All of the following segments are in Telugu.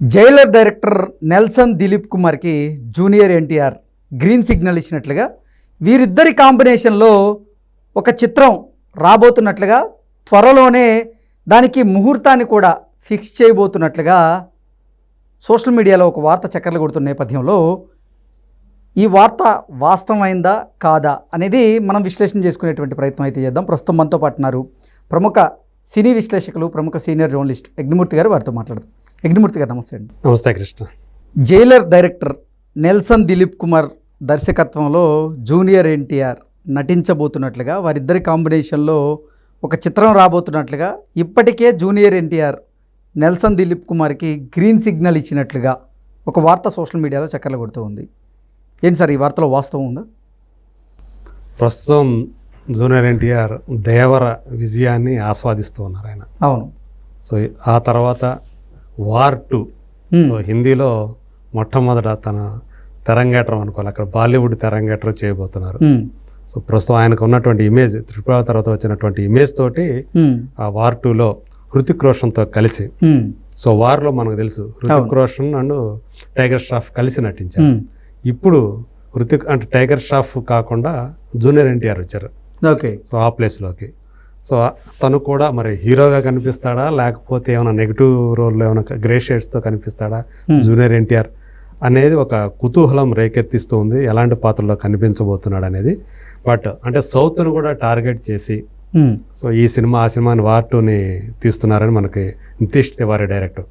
జైలర్ డైరెక్టర్ నెల్సన్ దిలీప్ కుమార్కి జూనియర్ ఎన్టీఆర్ గ్రీన్ సిగ్నల్ ఇచ్చినట్లుగా వీరిద్దరి కాంబినేషన్లో ఒక చిత్రం రాబోతున్నట్లుగా త్వరలోనే దానికి ముహూర్తాన్ని కూడా ఫిక్స్ చేయబోతున్నట్లుగా సోషల్ మీడియాలో ఒక వార్త చక్కర్లు కొడుతున్న నేపథ్యంలో ఈ వార్త వాస్తవమైందా కాదా అనేది మనం విశ్లేషణ చేసుకునేటువంటి ప్రయత్నం అయితే చేద్దాం. ప్రస్తుతం మనతో పాటున్నారు ప్రముఖ సినీ విశ్లేషకులు ప్రముఖ సీనియర్ జర్నలిస్ట్ యజ్ఞమూర్తి గారు వారితో మాట్లాడదాం. యజ్ఞమూర్తి గారు నమస్తే అండి. నమస్తే Krishna. Jailer director Nelson Dilip Kumar దర్శకత్వంలో జూనియర్ ఎన్టీఆర్ నటించబోతున్నట్లుగా వారిద్దరి కాంబినేషన్లో ఒక చిత్రం రాబోతున్నట్లుగా ఇప్పటికే జూనియర్ ఎన్టీఆర్ నెల్సన్ దిలీప్ కుమార్కి గ్రీన్ సిగ్నల్ ఇచ్చినట్లుగా ఒక వార్త సోషల్ మీడియాలో చక్కర్లు కొడుతూ ఉంది. ఏంటి సార్ ఈ వార్తలో వాస్తవం ఉందా? ప్రస్తుతం జూనియర్ ఎన్టీఆర్ దేవర విజయాన్ని ఆస్వాదిస్తూ ఉన్నారు ఆయన. అవును. సో ఆ తర్వాత వార్ టూ. సో హిందీలో మొట్టమొదట తన తెరంగేట్రం అనుకోవాలి. అక్కడ బాలీవుడ్ తెరంగేట్రం చేయబోతున్నారు. సో ప్రస్తుతం ఆయనకు ఉన్నటువంటి ఇమేజ్ త్రిపుర తర్వాత వచ్చినటువంటి ఇమేజ్ తోటి ఆ వార్ టూలో హృతిక్ రోషన్తో కలిసి సో వార్లో మనకు తెలుసు హృతిక్ రోషన్ అండ్ టైగర్ ష్రాఫ్ కలిసి నటించారు. ఇప్పుడు హృతిక్ అంటే టైగర్ ష్రాఫ్ కాకుండా జూనియర్ ఎన్టీఆర్ వచ్చారు. ఓకే. సో ఆ ప్లేస్లోకి. సో తను కూడా మరి హీరోగా కనిపిస్తాడా? లేకపోతే ఏమైనా నెగిటివ్ రోల్లో ఏమైనా గ్రే షేడ్స్తో కనిపిస్తాడా. జూనియర్ ఎన్టీఆర్ అనేది ఒక కుతూహలం రేకెత్తిస్తూ ఉంది ఎలాంటి పాత్రలో కనిపించబోతున్నాడు అనేది బట్ అంటే సౌత్ను కూడా టార్గెట్ చేసి సో ఈ సినిమా ఆ సినిమాని వార్ టూని తీస్తున్నారని మనకి నితీష్ తివారీ డైరెక్టర్.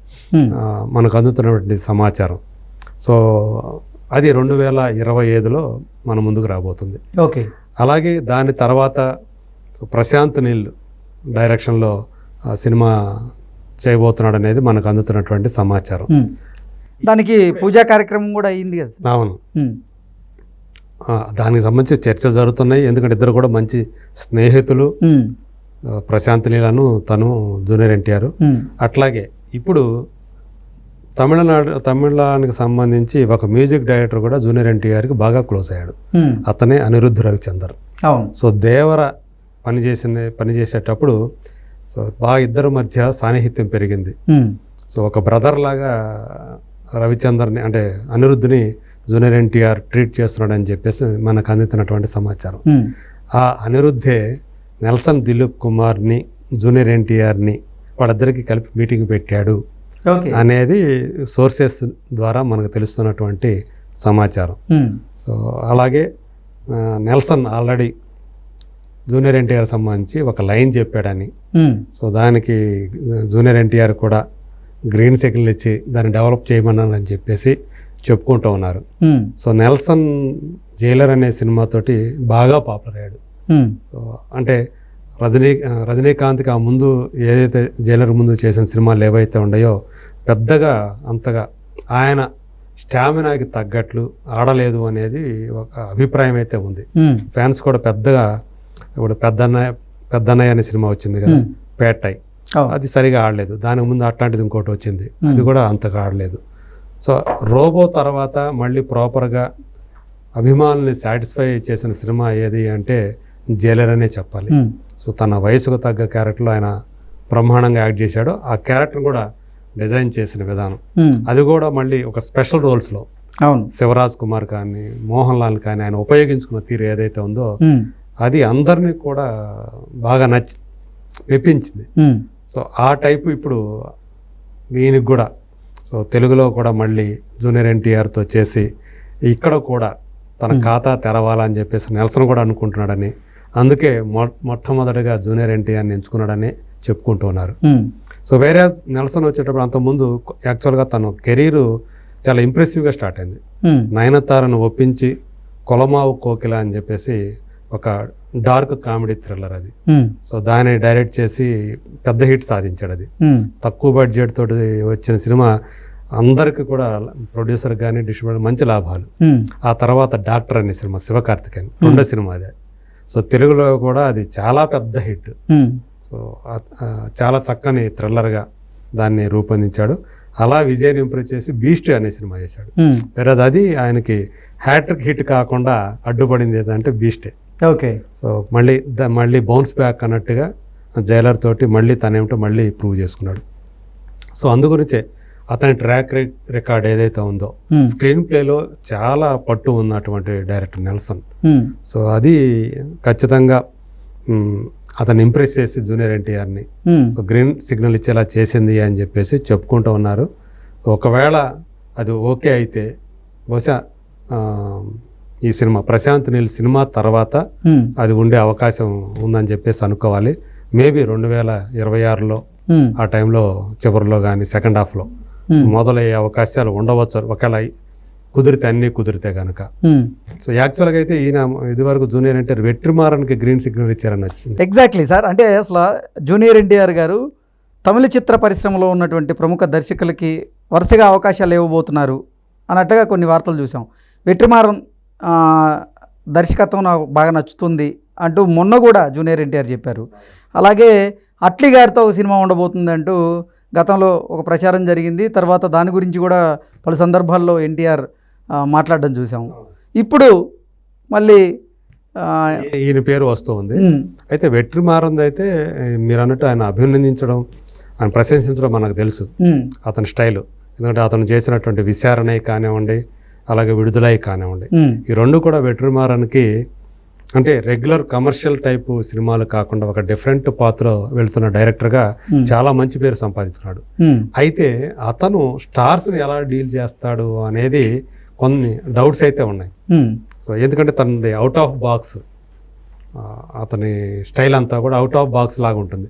మనకు అందుతున్నటువంటి సమాచారం. సో అది రెండు వేల ఇరవై ఐదులో మన ముందుకు రాబోతుంది. ఓకే. అలాగే దాని తర్వాత ప్రశాంత్ నీల్ డైరెక్షన్లో సినిమా చేయబోతున్నాడు అనేది మనకు అందుతున్నటువంటి సమాచారం. దానికి పూజా కార్యక్రమం కూడా అయ్యింది కదా అవును. దానికి సంబంధించి చర్చలు జరుగుతున్నాయి. ఎందుకంటే ఇద్దరు కూడా మంచి స్నేహితులు. ప్రశాంత్ నీలను తను జూనియర్ ఎన్టీఆర్. అట్లాగే ఇప్పుడు తమిళనాడు తమిళనాడుకి సంబంధించి ఒక మ్యూజిక్ డైరెక్టర్ కూడా జూనియర్ ఎన్టీఆర్కి బాగా క్లోజ్ అయ్యాడు. అతనే అనిరుద్ధ్ రవిచందర్. సో దేవర పనిచేసిన పనిచేసేటప్పుడు సో బాగా ఇద్దరి మధ్య సాన్నిహిత్యం పెరిగింది. సో ఒక బ్రదర్ లాగా రవిచందర్ని అంటే అనిరుద్ధ్ని జూనియర్ ఎన్టీఆర్ ట్రీట్ చేస్తున్నాడని చెప్పేసి మనకు అందుతున్నటువంటి సమాచారం. ఆ అనిరుద్ధే నెల్సన్ దిలీప్ కుమార్ని జూనియర్ ఎన్టీఆర్ని వాళ్ళిద్దరికీ కలిపి మీటింగ్ పెట్టాడు అనేది సోర్సెస్ ద్వారా మనకు తెలుస్తున్నటువంటి సమాచారం. సో అలాగే నెల్సన్ ఆల్రెడీ జూనియర్ ఎన్టీఆర్ సంబంధించి ఒక లైన్ చెప్పాడని. సో దానికి జూనియర్ ఎన్టీఆర్ కూడా గ్రీన్ సిగ్నల్ ఇచ్చి దాన్ని డెవలప్ చేయమన్నానని చెప్పేసి చెప్పుకుంటూ ఉన్నారు. సో నెల్సన్ జైలర్ అనే సినిమాతోటి బాగా పాపులర్ అయ్యాడు. సో అంటే రజనీ రజనీకాంత్కి ఆ ముందు ఏదైతే జైలర్ ముందు చేసిన సినిమాలు ఏవైతే ఉన్నాయో పెద్దగా అంతగా ఆయన స్టామినాకి తగ్గట్లు ఆడలేదు అనేది ఒక అభిప్రాయం అయితే ఉంది. ఫ్యాన్స్ కూడా పెద్దగా ఇప్పుడు పెద్దన్నయ్య పెద్దన్నయ్య అనే సినిమా వచ్చింది కదా. పేటై అది సరిగా ఆడలేదు. దానికి ముందు అట్లాంటిది ఇంకోటి వచ్చింది. అది కూడా అంతగా ఆడలేదు. సో రోబో తర్వాత మళ్ళీ ప్రాపర్గా అభిమానుల్ని సాటిస్ఫై చేసిన సినిమా ఏది అంటే జైలర్ అనే చెప్పాలి. సో తన వయసుకు తగ్గ క్యారెక్టర్లో ఆయన బ్రహ్మాండంగా యాక్ట్ చేశాడు. ఆ క్యారెక్టర్ కూడా డిజైన్ చేసిన విధానం. అది కూడా మళ్ళీ ఒక స్పెషల్ రోల్స్లో. అవును. శివరాజ్ కుమార్ కానీ మోహన్ లాల్ కానీ ఆయన ఉపయోగించుకున్న తీరు ఏదైతే ఉందో అది అందరినీ కూడా బాగా నచ్చి మెప్పించింది. సో ఆ టైపు ఇప్పుడు దీనికి కూడా సో తెలుగులో కూడా మళ్ళీ జూనియర్ ఎన్టీఆర్తో చేసి ఇక్కడ కూడా తన ఖాతా తెరవాలని చెప్పేసి నెల్సన్ కూడా అనుకుంటున్నాడని అందుకే మొ మొట్టమొదటిగా జూనియర్ ఎన్టీఆర్ని ఎంచుకున్నాడని చెప్పుకుంటూ ఉన్నారు. ఉమ్, సో వేరే నెల్సన్ వచ్చేటప్పుడు అంతకుముందు యాక్చువల్గా తను కెరీరు చాలా ఇంప్రెసివ్గా స్టార్ట్ అయింది. నయనతారను ఒప్పించి కొలమావు కోకిల అని చెప్పేసి ఒక డార్క్ కామెడీ థ్రిల్లర్ అది. సో దాన్ని డైరెక్ట్ చేసి పెద్ద హిట్ సాధించాడు అది. తక్కువ బడ్జెట్ తోటి వచ్చిన సినిమా అందరికీ కూడా ప్రొడ్యూసర్ కానీ డిస్ట్రిబ్యూటర్ మంచి లాభాలు. ఆ తర్వాత డాక్టర్ అనే సినిమా శివకార్తికేయన్. రెండో సినిమా అదే. సో తెలుగులో కూడా అది చాలా పెద్ద హిట్. సో చాలా చక్కని థ్రిల్లర్గా దాన్ని రూపొందించాడు. అలా విజయాన్ని ఇంప్రూవ్ చేసి బీస్ట్ అనే సినిమా చేశాడు. వేరే అది ఆయనకి హ్యాట్రిక్ హిట్ కాకుండా అడ్డుపడింది ఏదంటే బీస్టే. ఓకే. సో మళ్ళీ ద మళ్ళీ బౌన్స్ బ్యాక్ అన్నట్టుగా జైలర్ తోటి మళ్ళీ తనేమిటో మళ్ళీ ప్రూవ్ చేసుకున్నాడు. సో అందుగురించే అతని ట్రాక్ రికార్డ్ ఏదైతే ఉందో Hmm. స్క్రీన్ ప్లేలో చాలా పట్టు ఉన్నటువంటి డైరెక్టర్ నెల్సన్. ఉమ్, సో అది ఖచ్చితంగా అతను ఇంప్రెస్ చేసి జూనియర్ ఎన్టీఆర్ని. ఉమ్, సో గ్రీన్ సిగ్నల్ ఇచ్చేలా చేసింది అని చెప్పేసి చెప్పుకుంటూ ఉన్నారు. ఒకవేళ అది ఓకే అయితే బహుశా ఈ సినిమా ప్రశాంత్ నీల్ సినిమా తర్వాత అది ఉండే అవకాశం ఉందని చెప్పేసి అనుకోవాలి. మేబీ రెండు వేల ఇరవై ఆరులో ఆ టైంలో చివరిలో కానీ సెకండ్ హాఫ్లో మొదలయ్యే అవకాశాలు ఉండవచ్చు. ఒకవేళ కుదిరితే అన్నీ కుదిరితే కనుక. సో యాక్చువల్గా అయితే ఈయన ఇదివరకు జూనియర్ ఎన్టీఆర్ వెట్రిమారన్కి గ్రీన్ సిగ్నల్ ఇచ్చారని వచ్చింది. Exactly sir. అంటే అసలు జూనియర్ ఎన్టీఆర్ గారు తమిళ చిత్ర పరిశ్రమలో ఉన్నటువంటి ప్రముఖ దర్శకులకి వరుసగా అవకాశాలు ఇవ్వబోతున్నారు అన్నట్టుగా కొన్ని వార్తలు చూసాం. వెట్రిమారం ఆ, దర్శకత్వం నాకు బాగా నచ్చుతుంది అంటూ మొన్న కూడా జూనియర్ ఎన్టీఆర్ చెప్పారు. అలాగే అట్లీ గారితో ఒక సినిమా ఉండబోతుంది అంటూ గతంలో ఒక ప్రచారం జరిగింది. తర్వాత దాని గురించి కూడా పలు సందర్భాల్లో ఎన్టీఆర్ మాట్లాడడం చూసాం. ఇప్పుడు మళ్ళీ ఈయన పేరు వస్తూ ఉంది. అయితే వెట్రిమారంది అయితే మీరు అన్నట్టు ఆయన అభినందించడం ఆయన ప్రశంసించడం మనకు తెలుసు. అతని స్టైలు. ఎందుకంటే అతను చేసినటువంటి విచారణ కానివ్వండి అలాగే విడుదలై కానివ్వండి. ఈ రెండు కూడా వెట్రిమారన్కి అంటే రెగ్యులర్ కమర్షియల్ టైపు సినిమాలు కాకుండా ఒక డిఫరెంట్ పాత్ర వెళ్తున్న డైరెక్టర్గా. చాలా మంచి పేరు సంపాదించున్నాడు అయితే అతను స్టార్స్ని ఎలా డీల్ చేస్తాడు అనేది కొన్ని డౌట్స్ అయితే ఉన్నాయి. సో ఎందుకంటే తనది అవుట్ ఆఫ్ బాక్స్ అతని స్టైల్ అంతా కూడా అవుట్ ఆఫ్ బాక్స్ లాగా ఉంటుంది.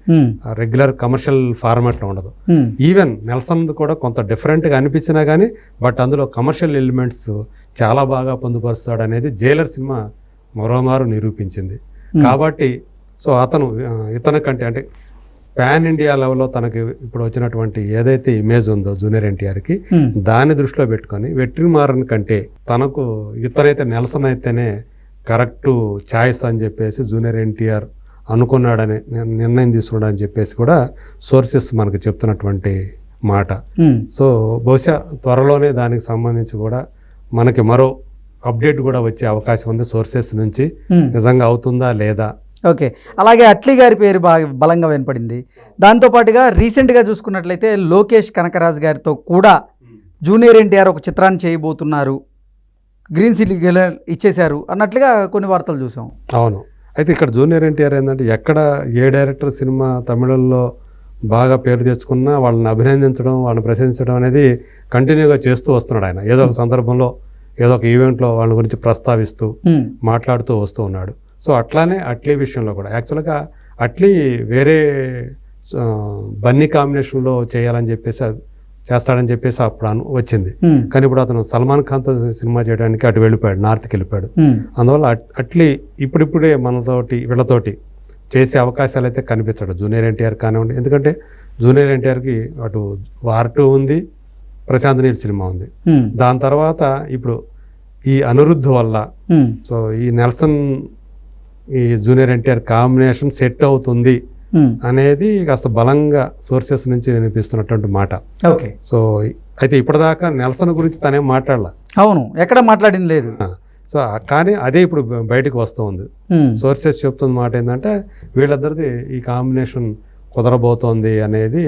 రెగ్యులర్ కమర్షియల్ ఫార్మాట్లో ఉండదు. ఉమ్, ఈవెన్ నెల్సన్ కూడా కొంత డిఫరెంట్గా అనిపించినా కానీ బట్ అందులో కమర్షియల్ ఎలిమెంట్స్ చాలా బాగా పొందుపరుస్తాడు అనేది జైలర్ సినిమా మరోమారు నిరూపించింది. కాబట్టి సో అతను ఇతని కంటే అంటే పాన్ ఇండియా లెవెల్లో తనకి ఇప్పుడు వచ్చినటువంటి ఏదైతే ఇమేజ్ ఉందో జూనియర్ ఎన్టీఆర్కి దాన్ని దృష్టిలో పెట్టుకొని వెట్రిమారన్ కంటే తనకు ఇతరైతే నెల్సన్ అయితేనే కరెక్ట్ ఛాయిస్ అని చెప్పేసి జూనియర్ ఎన్టీఆర్ అనుకున్నాడని నిర్- నిర్ణయం తీసుకున్నాడని చెప్పేసి కూడా సోర్సెస్ మనకు చెప్తున్నటువంటి మాట. సో బహుశా త్వరలోనే దానికి సంబంధించి కూడా మనకి మరో అప్డేట్ కూడా వచ్చే అవకాశం ఉంది సోర్సెస్ నుంచి. నిజంగా అవుతుందా లేదా? ఓకే. అలాగే అట్లీ గారి పేరు బాగా బలంగా వినపడింది. దాంతోపాటుగా రీసెంట్గా చూసుకున్నట్లయితే లోకేష్ కనకరాజ్ గారితో కూడా జూనియర్ ఎన్టీఆర్ ఒక చిత్రాన్ని చేయబోతున్నారు. గ్రీన్ సిగ్నల్ ఇచ్చేశారు అన్నట్లుగా కొన్ని వార్తలు చూసాం. అవును. అయితే ఇక్కడ జూనియర్ ఎన్టీఆర్ ఏంటంటే ఎక్కడ ఏ డైరెక్టర్ సినిమా తమిళంలో బాగా పేరు తెచ్చుకున్నా వాళ్ళని అభినందించడం వాళ్ళని ప్రశంసించడం అనేది కంటిన్యూగా చేస్తూ వస్తున్నాడు ఆయన. ఏదో ఒక సందర్భంలో ఏదో ఒక ఈవెంట్లో వాళ్ళ గురించి ప్రస్తావిస్తూ మాట్లాడుతూ వస్తూ ఉన్నాడు. సో అట్లానే అట్లీ విషయంలో కూడా యాక్చువల్గా అట్లీ వేరే బన్నీ కాంబినేషన్లో చేయాలని చెప్పేసి చేస్తాడని చెప్పేసి అప్పుడు అను వచ్చింది. కానీ ఇప్పుడు అతను సల్మాన్ ఖాన్తో సినిమా చేయడానికి అటు వెళ్ళిపోయాడు నార్త్కి వెళ్ళిపోయాడు. అందువల్ల అట్- అట్లీ ఇప్పుడిప్పుడే మనతోటి వీళ్ళతోటి చేసే అవకాశాలు అయితే కనిపించడు. జూనియర్ ఎన్టీఆర్ కానివ్వండి ఎందుకంటే జూనియర్ ఎన్టీఆర్కి అటు వార్ టూ ఉంది ప్రశాంత్ నీల్ సినిమా ఉంది. దాని తర్వాత ఇప్పుడు ఈ అనిరుద్ధ్ వల్ల సో ఈ నెల్సన్ ఈ జూనియర్ ఎన్టీఆర్ కాంబినేషన్ సెట్ అవుతుంది. అనేది కాస్త బలంగా సోర్సెస్ నుంచి వినిపిస్తున్నటువంటి మాట. ఓకే సో అయితే ఇప్పటిదాకా నెల్సన్ గురించి తనేం మాట్లాడాల. అవును ఎక్కడ మాట్లాడింది లేదు. సో కానీ అదే ఇప్పుడు బయటకు వస్తూ ఉంది ఉమ్, సోర్సెస్ చెప్తున్న మాట ఏంటంటే వీళ్ళిద్దరిది ఈ కాంబినేషన్ కుదరబోతోంది అనేది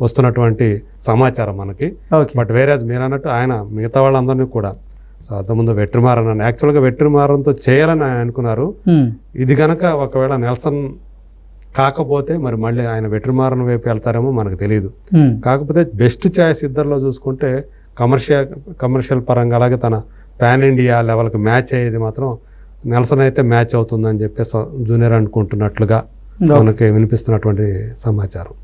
వస్తున్నటువంటి సమాచారం మనకి. బట్ వేరే మీరు అన్నట్టు ఆయన మిగతా వాళ్ళందరినీ కూడా సో అంతకుముందు వెట్రిమారన్ అని యాక్చువల్గా వెట్రిమారంతో చేయాలని ఆయన అనుకున్నారు. ఉమ్, ఇది కనుక ఒకవేళ నెల్సన్ కాకపోతే మరి మళ్ళీ ఆయన వెట్రిమారన్ వైపు వెళ్తారేమో మనకు తెలియదు కాకపోతే బెస్ట్ ఛాయిస్ ఇద్దరిలో చూసుకుంటే కమర్షియల్ కమర్షియల్ పరంగా అలాగే తన పాన్ ఇండియా లెవెల్కి మ్యాచ్ అయ్యేది మాత్రం నెల్సన్ అయితే మ్యాచ్ అవుతుందని చెప్పేసి జూనియర్ అనుకుంటున్నట్లుగా. మనకి వినిపిస్తున్నటువంటి సమాచారం.